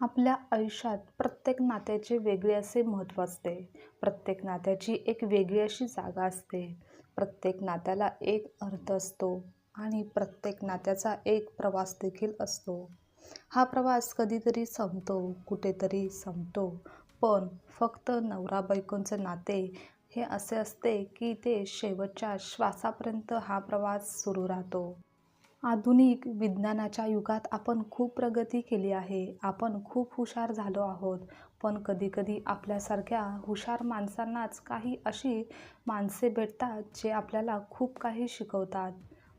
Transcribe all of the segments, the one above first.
आपल्या आयुष्यात प्रत्येक नात्याचे वेगळे असे महत्त्व असते. प्रत्येक नात्याची एक वेगळी अशी जागा असते. प्रत्येक नात्याला एक अर्थ असतो आणि प्रत्येक नात्याचा एक प्रवास देखील असतो. हा प्रवास कधीतरी संपतो कुठेतरी संपतो. पण फक्त नवरा बायकोंचे नाते हे असे असते की ते शेवटच्या श्वासापर्यंत हा प्रवास सुरू राहतो. आधुनिक विज्ञानाच्या युगात आपण खूप प्रगती केली आहे. आपण खूप हुशार झालो आहोत. पण कधीकधी आपल्यासारख्या हुशार माणसांनाच काही अशी माणसे भेटतात जे आपल्याला खूप काही शिकवतात.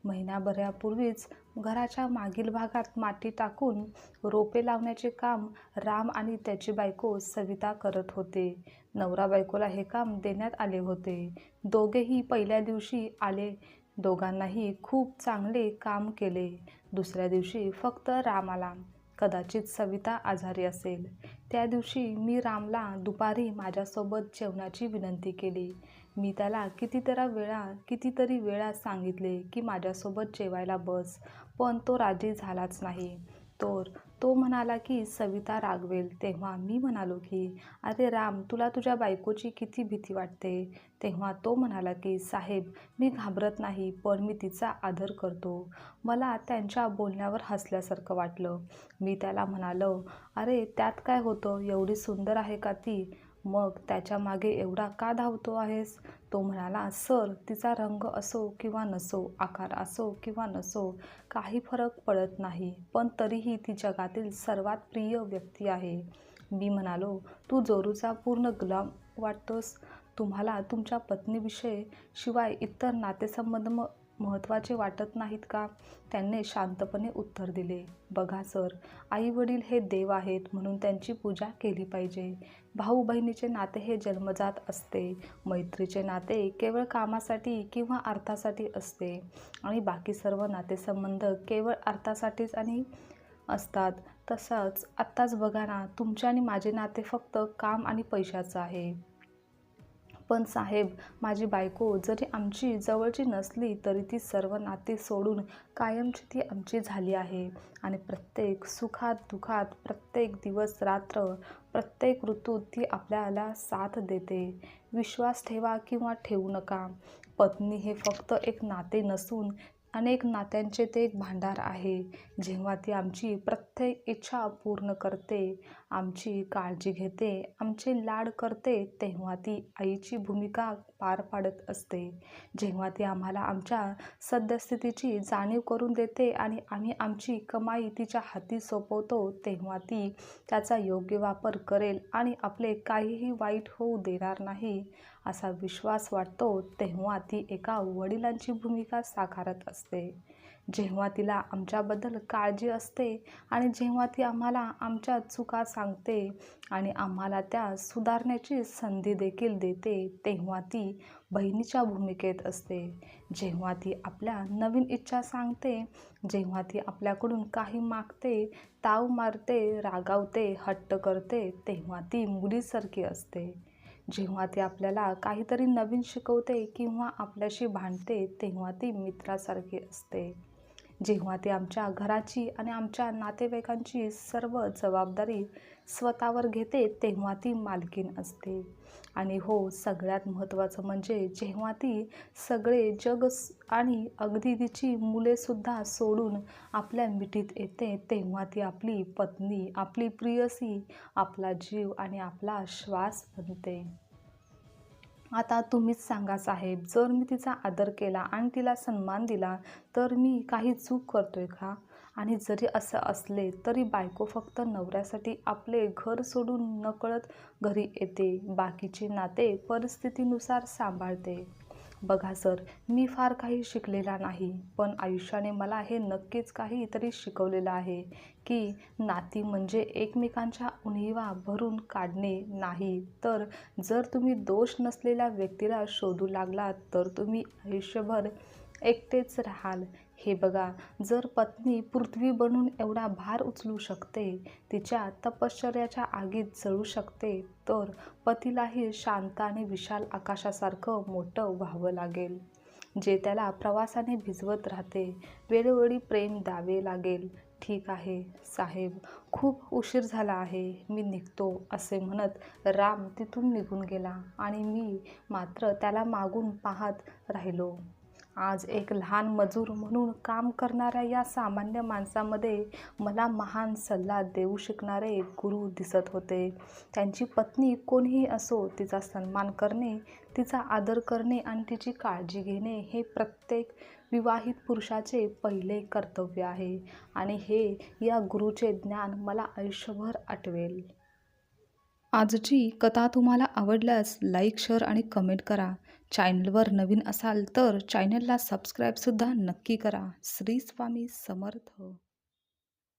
महिनाभरापूर्वीच घराच्या मागील भागात माती टाकून रोपे लावण्याचे काम राम आणि त्याची बायको सविता करत होते. नवरा बायकोला हे काम देण्यात आले होते. दोघेही पहिल्या दिवशी आले दोघांनाही खूप चांगले काम केले. दुसऱ्या दिवशी फक्त रामाला कदाचित सविता आजारी असेल. त्या दिवशी मी रामला दुपारी माझ्यासोबत जेवणाची विनंती केली. मी त्याला कितीतरा वेळा कितीतरी वेळा सांगितले की माझ्यासोबत जेवायला बस पण तो राजी झालाच नाही. तर तो म्हणाला की सविता रागवेल. तेव्हा मी म्हणालो की अरे राम तुला तुझ्या बायकोची किती भीती वाटते? तेव्हा तो म्हणाला की साहेब मी घाबरत नाही पण मी तिचा आदर करतो. मला त्यांच्या बोलण्यावर हसल्यासारखं वाटलं. मी त्याला म्हणालो अरे त्यात काय होतं? एवढी सुंदर आहे का ती? मग त्याच्यामागे एवढा का धावतो आहेस? तो म्हणाला सर तिचा रंग असो किंवा नसो आकार असो किंवा नसो काही फरक पडत नाही पण तरीही ती जगातील सर्वात प्रिय व्यक्ती आहे. मी म्हणालो तू जोरूचा पूर्ण गुलाम वाटतोस. तुम्हाला तुमच्या पत्नीविषयी शिवाय इतर नातेसंबंध महत्त्वाचे वाटत नाहीत का? त्यांनी शांतपणे उत्तर दिले. बघा सर आई वडील हे देव आहेत म्हणून त्यांची पूजा केली पाहिजे. भाऊ बहिणीचे नाते हे जन्मजात असते. मैत्रीचे नाते केवळ कामासाठी किंवा अर्थासाठी असते. आणि बाकी सर्व नातेसंबंध केवळ अर्थासाठीच आणि असतात. तसंच आत्ताच बघा ना तुमचे आणि माझे नाते फक्त काम आणि पैशाचं आहे. पण साहेब माझी बायको जरी आमची जवळची नसली तरी ती सर्व नाती सोडून कायमची ती आमची झाली आहे. आणि प्रत्येक सुखात दुखात प्रत्येक दिवस रात्र प्रत्येक ऋतूत ती आपल्याला साथ देते. विश्वास ठेवा किंवा ठेवू नका. पत्नी हे फक्त एक नाते नसून अनेक नात्यांचे ते एक भांडार आहे. जेव्हा ती आमची प्रत्येक इच्छा पूर्ण करते आमची काळजी घेते आमचे लाड करते तेव्हा ती आईची भूमिका पार पाडत असते. जेव्हा ती आम्हाला आमच्या सद्यस्थितीची जाणीव करून देते आणि आम्ही आमची कमाई तिच्या हाती सोपवतो तेव्हा ती त्याचा योग्य वापर करेल आणि आपले काहीही वाईट होऊ देणार नाही असा विश्वास वाटतो तेव्हा ती एका वडिलांची भूमिका साकारत असते. जेव्हा तिला आमच्याबद्दल काळजी असते आणि जेव्हा ती आम्हाला आमच्या चुका सांगते आणि आम्हाला त्या सुधारण्याची संधी देखील देते तेव्हा ती बहिणीच्या भूमिकेत असते. जेव्हा ती आपल्या नवीन इच्छा सांगते जेव्हा ती आपल्याकडून काही मागते ताव मारते रागावते हट्ट करते तेव्हा ती मुलीसारखी असते. जेव्हा ती आपल्याला काहीतरी नवीन शिकवते किंवा आपल्याशी भांडते तेव्हा ती मित्रासारखी असते. जेव्हा ती आमच्या घराची आणि आमच्या नातेवाईकांची सर्व जबाबदारी स्वतःवर घेते तेव्हा ती मालकीन असते. आणि हो सगळ्यात महत्त्वाचं म्हणजे जेव्हा ती सगळे जग आणि अगदी तिची मुलेसुद्धा सोडून आपल्या मिठीत येते तेव्हा ती आपली पत्नी आपली प्रियसी आपला जीव आणि आपला श्वास बनते. आता तुम्हीच सांगा साहेब. जर मी तिचा आदर केला आणि तिला सन्मान दिला तर मी काही चूक करतोय का? आणि जरी असं असले तरी बायको फक्त नवऱ्यासाठी आपले घर सोडून नकळत घरी येते. बाकीचे नाते परिस्थितीनुसार सांभाळते. बघा सर मी फार काही शिकलेला नाही पण आयुष्याने मला हे नक्कीच काहीतरी शिकवलेलं आहे की नाती म्हणजे एकमेकांच्या उणीवा भरून काढणे नाही. तर जर तुम्ही दोष नसलेल्या व्यक्तीला शोधू लागलात तर तुम्ही आयुष्यभर एकटेच राहाल. हे बघा जर पत्नी पृथ्वी बनून एवढा भार उचलू शकते तिच्या तपश्चर्याच्या आगीत जळू शकते तर पतीलाही शांत आणि विशाल आकाशासारखं मोठं व्हावं लागेल जे त्याला प्रवासाने भिजवत राहते. वेळोवेळी प्रेम द्यावे लागेल. ठीक आहे साहेब. खूप उशीर झाला आहे. मी निघतो असे म्हणत राम तिथून निघून गेला आणि मी मात्र त्याला मागून पाहत राहिलो. आज एक लहान मजूर म्हणून काम करणाऱ्या या सामान्य माणसामध्ये मला महान सल्ला देऊ शिकणारे गुरु दिसत होते. त्यांची पत्नी कोणीही असो तिचा सन्मान करणे तिचा आदर करणे आणि तिची काळजी घेणे हे प्रत्येक विवाहित पुरुषाचे पहिले कर्तव्य आहे आणि हे या गुरुचे ज्ञान मला आयुष्यभर आठवेल. आजची कथा तुम्हाला आवडल्यास लाईक शेअर आणि कमेंट करा. चॅनलवर नवीन असाल तर चॅनलला सबस्क्राईबसुद्धा नक्की करा. श्री स्वामी समर्थ.